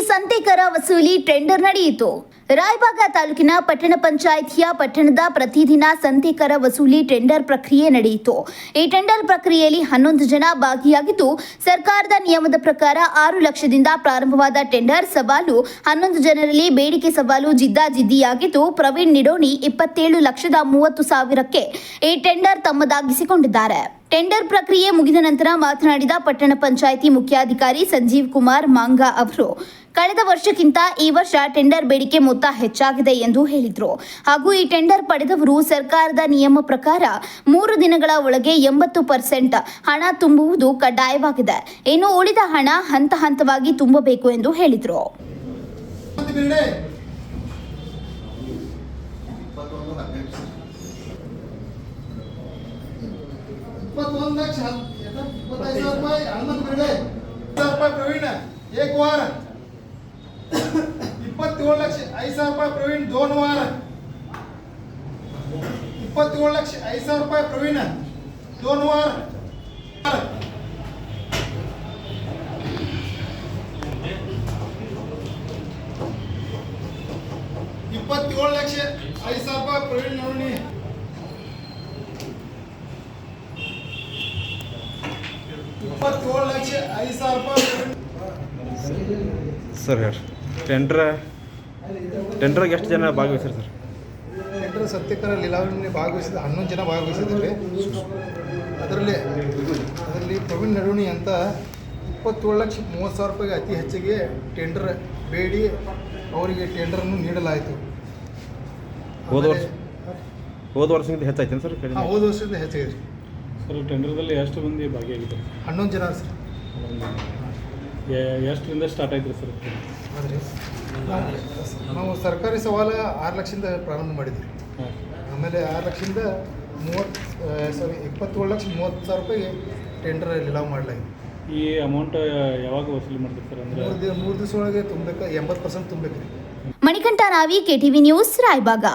ಸಂತೆಕರ ವಸೂಲಿ ಟೆಂಡರ್ ನಡೆಯಿತು. ರಾಯಬಾಗ ತಾಲೂಕಿನ ಪಟ್ಟಣ ಪಂಚಾಯಿತಿಯ ಪಟ್ಟಣದ ಪ್ರತಿದಿನ ಸಂತೆಕರ ವಸೂಲಿ ಟೆಂಡರ್ ಪ್ರಕ್ರಿಯೆ ನಡೆಯಿತು. ಈ ಟೆಂಡರ್ ಪ್ರಕ್ರಿಯೆಯಲ್ಲಿ ಹನ್ನೊಂದು ಜನ ಭಾಗಿಯಾಗಿದ್ದು, ಸರ್ಕಾರದ ನಿಯಮದ ಪ್ರಕಾರ ಆರು ಲಕ್ಷದಿಂದ ಪ್ರಾರಂಭವಾದ ಟೆಂಡರ್ ಸವಾಲು, ಹನ್ನೊಂದು ಜನರಲ್ಲಿ ಬೇಡಿಕೆ ಸವಾಲು ಜಿದ್ದಾಜಿದ್ದಿಯಾಗಿದ್ದು, ಪ್ರವೀಣ್ ನಿಡೋಣಿ ಇಪ್ಪತ್ತೇಳು ಲಕ್ಷದ ಮೂವತ್ತು ಸಾವಿರಕ್ಕೆ ಈ ಟೆಂಡರ್ ತಮ್ಮದಾಗಿಸಿಕೊಂಡಿದ್ದಾರೆ. ಟೆಂಡರ್ ಪ್ರಕ್ರಿಯೆ ಮುಗಿದ ನಂತರ ಮಾತನಾಡಿದ ಪಟ್ಟಣ ಪಂಚಾಯಿತಿ ಮುಖ್ಯಾಧಿಕಾರಿ ಸಂಜೀವ್ ಕುಮಾರ್ ಮಾಂಗಾ ಅವರು, ಕಳೆದ ವರ್ಷಕ್ಕಿಂತ ಈ ವರ್ಷ ಟೆಂಡರ್ ಬೇಡಿಕೆ ಮೊತ್ತ ಹೆಚ್ಚಾಗಿದೆ ಎಂದು ಹೇಳಿದರು. ಹಾಗೂ ಈ ಟೆಂಡರ್ ಪಡೆದವರು ಸರ್ಕಾರದ ನಿಯಮ ಪ್ರಕಾರ ಮೂರು ದಿನಗಳ ಒಳಗೆ ಎಂಬತ್ತು ಪರ್ಸೆಂಟ್ ಹಣ ತುಂಬುವುದು ಕಡ್ಡಾಯವಾಗಿದೆ. ಇನ್ನು ಉಳಿದ ಹಣ ಹಂತ ಹಂತವಾಗಿ ತುಂಬಬೇಕು ಎಂದು ಹೇಳಿದರು ಮತ್ತೆ ಬಿಲ್ಡೆ ಇಪ್ಪತ್ತೊಂದು ಲಕ್ಷ ಹತ್- ಎಷ್ಟ? ಇಪ್ಪತ್ತೈದು ಸಾವಿರ ರೂಪಾಯಿ ಹನುಮಂತ ಬಿಲ್ಡೆ ಸಾವಿರ ರೂಪಾಯಿ ಪ್ರವೀಣ ಏಕ್ ವಾರ ಇಪ್ಪತ್ತೇಳು ಲಕ್ಷ ಐದು ಸಾವಿರ ರೂಪಾಯಿ ಪ್ರವೀಣ್ ದೋನ್ ವಾರ ಇಪ್ಪತ್ತೇಳು ಲಕ್ಷ ಐದು ಸಾವಿರ ರೂಪಾಯಿ ಪ್ರವೀಣ ದೋನ್ ವಾರ ಇಪ್ಪತ್ತೇಳು ಲಕ್ಷ ಐದು ಸಾವಿರ ರೂಪಾಯಿ ಪ್ರವೀಣ್ ನೋಡ್ನಿ ಇಪ್ಪತ್ತೇಳು ಲಕ್ಷ ಐದು ಸಾವಿರ ರೂಪಾಯಿ ಸರ್ ಹೇಳಿ. ಟೆಂಡ್ರ ಟೆಂಡ್ರಾಗ ಎಷ್ಟು ಜನ ಭಾಗವಹಿಸ್ರಿ ಸರ್? ಟೆಂಡರ್ ಸತ್ಯಕರ ಲೀಲಾವಣಿ ಭಾಗವಹಿಸಿದ ಹನ್ನೊಂದು ಜನ ಭಾಗವಹಿಸಿದ್ದಾರೆ. ಅದರಲ್ಲಿ ಅದರಲ್ಲಿ ಪ್ರವೀಣ್ ನಡುವಣಿ ಅಂತ ಇಪ್ಪತ್ತೇಳು ಲಕ್ಷ ಮೂವತ್ತು ಸಾವಿರ ರೂಪಾಯಿಗೆ ಅತಿ ಹೆಚ್ಚಿಗೆ ಟೆಂಡರ್ ಬೇಡಿ ಅವರಿಗೆ ಟೆಂಡರನ್ನು ನೀಡಲಾಯಿತು. ಹೋದ ವರ್ಷ ಹೋದ ವರ್ಷದಿಂದ ಹೆಚ್ಚಾಯ್ತೇನು ಸರ್ ಹೋದ ವರ್ಷದಿಂದ ಹೆಚ್ಚಿಗೆ ಸರ್ ಟೆಂಡರ್ದಲ್ಲಿ ಎಷ್ಟು ಮಂದಿ ಭಾಗಿಯಾಗಿದ್ದಾರೆ? ಹನ್ನೊಂದು ಜನ ಸರ್. ಎ- ಎಷ್ಟರಿಂದ ಸ್ಟಾರ್ಟ್ ಆಯ್ತು ಸರ್? ಆದರೆ ನಾವು ಸರ್ಕಾರಿ ಸವಾಲು ಆರು ಲಕ್ಷದಿಂದ ಪ್ರಾರಂಭ ಮಾಡಿದ್ವಿ. ಹಾಂ. ಆಮೇಲೆ ಆರು ಲಕ್ಷದಿಂದ ಮೂವತ್ತು ಸಾರಿ ಇಪ್ಪತ್ತೇಳು ಲಕ್ಷ ಮೂವತ್ತು ಸಾವಿರ ರೂಪಾಯಿ ಟೆಂಡರ್ ಲಿಲಾವ್ ಮಾಡಲಾಗಿದೆ ಈ ಅಮೌಂಟ್ ಯಾವಾಗ ವಸೂಲಿ ಮಾಡ್ತಾರೆ ಸರ್ ಅಂದರೆ? ಮೂರು ದಿನ ಮೂರು ದಿವಸ ಒಳಗೆ ತುಂಬಬೇಕು? ಎಂಬತ್ತು ಪರ್ಸೆಂಟ್ ತುಂಬಬೇಕು ರೀ ಮಣಿಕಂಠ ರಾವಿ ಕೆಟಿವಿ ನ್ಯೂಸ್ ರಾಯಬಾಗ.